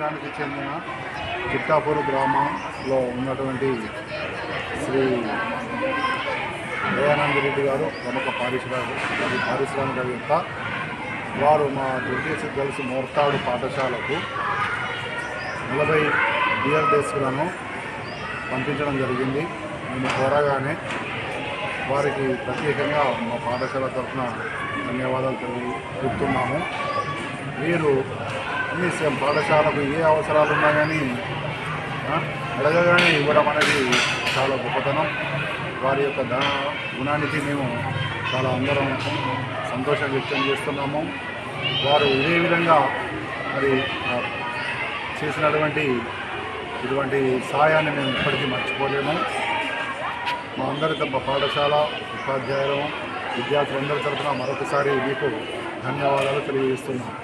చెందిన చిట్టాపూర్ గ్రామంలో ఉన్నటువంటి శ్రీ దయానంద రెడ్డి గారు ప్రముఖ పారిశ్రామిక పారిశ్రామికవేత్త వారు మా దుర్గేసి కలిసి మోర్తాడు పాఠశాలకు నలభై బియర్ డేస్లను పంపించడం జరిగింది. మేము కోరగానే వారికి ప్రత్యేకంగా మా పాఠశాల తరఫున ధన్యవాదాలు తెలియ చెప్తున్నాము వీరు అన్ని పాఠశాలకు ఏ అవసరాలు ఉన్నా కానీ ఆ, అడగగానే ఇవ్వడం అనేది చాలా గొప్పతనం. వారి యొక్క ధన గుణానికి మేము చాలా అందరం సంతోషం వ్యక్తం చేస్తున్నాము. వారు ఇదే విధంగా మరి చేసినటువంటి ఇటువంటి సహాయాన్ని మేము ఇప్పటికీ మర్చిపోలేము. మా అందరి తప్ప పాఠశాల ఉపాధ్యాయులు విద్యార్థులందరి తరఫున మరొకసారి మీకు ధన్యవాదాలు తెలియజేస్తున్నాను.